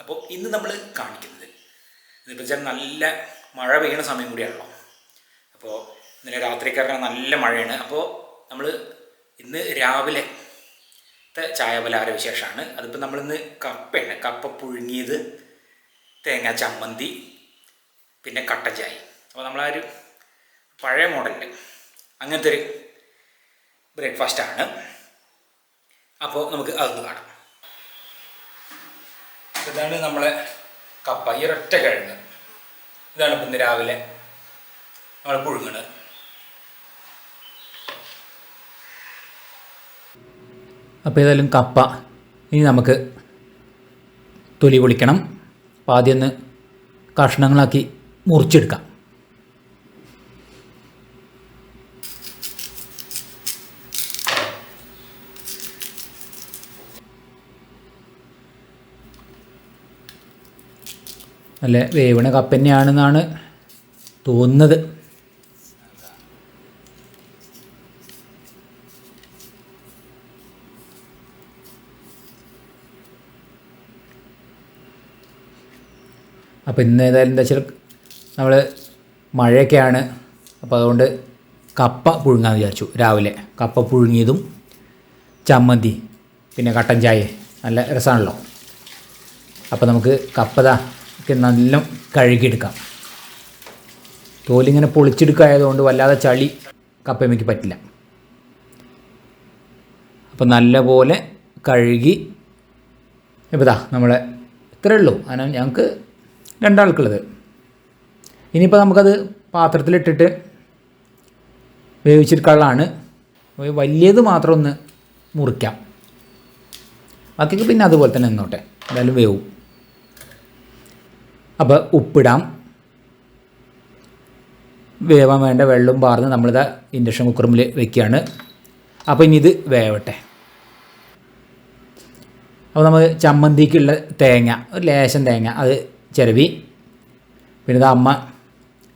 അപ്പോൾ ഇന്ന് നമ്മൾ കാണിക്കുന്നത് വെച്ചാൽ നല്ല മഴ പെയ്യണ സമയം കൂടിയാണല്ലോ. അപ്പോൾ ഇന്നലെ രാത്രിക്കാരനെ നല്ല മഴയാണ്. അപ്പോൾ നമ്മൾ ഇന്ന് രാവിലെ ചായ പലഹാര വിശേഷമാണ് അതിപ്പോൾ നമ്മളിന്ന് കപ്പയാണ്. കപ്പ പുഴുങ്ങിയത് തേങ്ങ ചമ്മന്തി പിന്നെ കട്ട ചായ. അപ്പോൾ നമ്മളാ ഒരു പഴയ മോഡലിൽ അങ്ങനത്തെ ഒരു ബ്രേക്ക്ഫാസ്റ്റാണ്. അപ്പോൾ നമുക്ക് അതൊന്ന് കാണാം. ഇതാണ് നമ്മളെ കപ്പ ഈ ഒരൊറ്റ കിഴങ്ങ്. ഇതാണ് ഇപ്പം ഇന്ന് രാവിലെ നമ്മൾ പുഴുങ്ങണത്. അപ്പോൾ ഏതായാലും കപ്പ ഇനി നമുക്ക് തൊലി പൊളിക്കണം. അപ്പോൾ ആദ്യം ഒന്ന് കഷ്ണങ്ങളാക്കി മുറിച്ചെടുക്കാം. നല്ല വേവണ കപ്പ തന്നെയാണെന്നാണ് തോന്നുന്നത്. അപ്പോൾ ഇന്ന് ഏതായാലും എന്താ വെച്ചാൽ നമ്മൾ മഴയൊക്കെയാണ്. അപ്പോൾ അതുകൊണ്ട് കപ്പ പുഴുങ്ങാന്ന് വിചാരിച്ചു രാവിലെ. കപ്പ പുഴുങ്ങിയതും ചമ്മന്തി പിന്നെ കട്ടൻ ചായ. നല്ല രസമാണല്ലോ അപ്പോൾ നമുക്ക് കപ്പതാ ഒക്കെ നല്ല കഴുകിയെടുക്കാം. തോലിങ്ങനെ പൊളിച്ചെടുക്കായതുകൊണ്ട് വല്ലാതെ ചളി കപ്പയമ്മയ്ക്ക് പറ്റില്ല. അപ്പോൾ നല്ലപോലെ കഴുകി ഇപ്പോൾ ഇതാ നമ്മളെ ഇത്രയേ ഉള്ളൂ. അങ്ങനെ ഞങ്ങൾക്ക് രണ്ടാൾക്കുള്ളത്. ഇനിയിപ്പോൾ നമുക്കത് പാത്രത്തിലിട്ടിട്ട് വേവിച്ചെടുക്കാനുള്ളതാണ്. വലിയത് മാത്രം ഒന്ന് മുറിക്കാം. ബാക്കിയൊക്കെ പിന്നെ അതുപോലെ തന്നെ നിന്നോട്ടെ. എന്തായാലും വേവും. അപ്പോൾ ഉപ്പിടാം. വേവാൻ വേണ്ട വെള്ളം പാർന്ന് നമ്മളിത് ഇൻഡക്ഷൻ കുക്കറിൽ വെക്കുകയാണ്. അപ്പോൾ ഇനി ഇത് വേവട്ടെ. അപ്പോൾ നമ്മൾ ചമ്മന്തിക്കുള്ള തേങ്ങ ഒരു ലേശം തേങ്ങ അത് ചിരവി. പിന്നെ ഇത് അമ്മ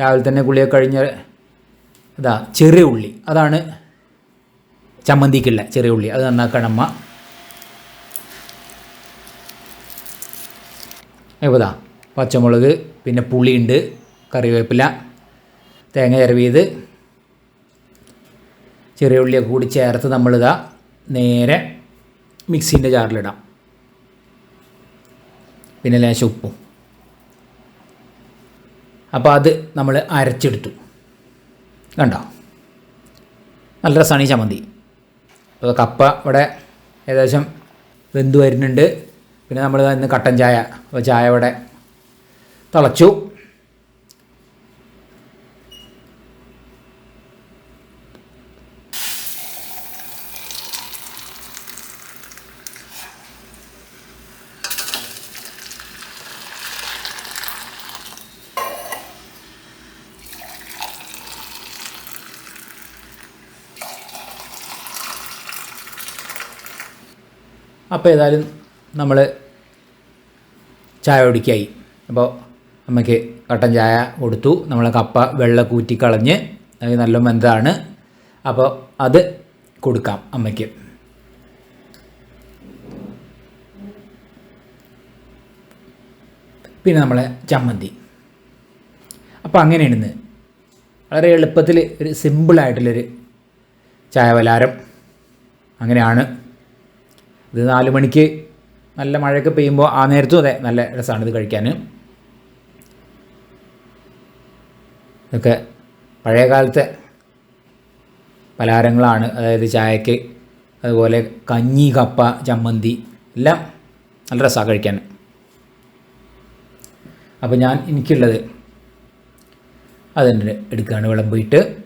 രാവിലെ തന്നെ കുളിയൊക്കെ കഴിഞ്ഞ ഇതാ ചെറിയ ഉള്ളി. അതാണ് ചമ്മന്തിക്കുള്ള ചെറിയ ഉള്ളി. അത് നന്നാക്കണം അമ്മ. ഇപ്പോൾ പച്ചമുളക് പിന്നെ പുളിയുണ്ട് കറിവേപ്പില തേങ്ങ ചിരവിയത് ചെറിയ ഉള്ളിയൊക്കെ കൂടി ചേർത്ത് നമ്മളിതാ നേരെ മിക്സിന്റെ ജാറിലിടാം. പിന്നെ ലേശം ഉപ്പും. അപ്പോൾ അത് നമ്മൾ അരച്ചെടുത്തു. കണ്ടോ? നല്ല രസമാണ് ഈ ചമ്മന്തി. അപ്പോൾ കപ്പ ഇവിടെ ഏകദേശം വെന്ത് വരുന്നുണ്ട്. പിന്നെ നമ്മൾ ഇന്ന് കട്ടൻ ചായ. അപ്പോൾ ചായ ഇവിടെ തിളച്ചു. അപ്പോൾ ഏതായാലും നമ്മൾ ചായ ഒടിക്കായി അപ്പോൾ അമ്മയ്ക്ക് കട്ടൻ ചായ കൊടുത്തു. നമ്മൾ കപ്പ വെള്ള കൂറ്റി കളഞ്ഞ് അത് നല്ല മെന്താണ് അപ്പോൾ അത് കൊടുക്കാം അമ്മയ്ക്ക്. പിന്നെ നമ്മളെ ചമ്മന്തി. അപ്പോൾ അങ്ങനെയാണ് ഇന്ന് വളരെ എളുപ്പത്തിൽ ഒരു സിമ്പിളായിട്ടുള്ളൊരു ചായ പലഹാരം അങ്ങനെയാണ്. ഇത് നാല് മണിക്ക് നല്ല മഴയൊക്കെ പെയ്യുമ്പോൾ ആ നേരത്തും അതെ നല്ല രസമാണ് ഇത് കഴിക്കാൻ ഇതൊക്കെ പഴയകാലത്തെ പലഹാരങ്ങളാണ്. അതായത് ചായക്ക് അതുപോലെ കഞ്ഞി കപ്പ ചമ്മന്തി എല്ലാം നല്ല രസമാണ് കഴിക്കാൻ. അപ്പോൾ ഞാൻ എനിക്കുള്ളത് അതിന്റെ എടുക്കുകയാണ് വിളമ്പിയിട്ട്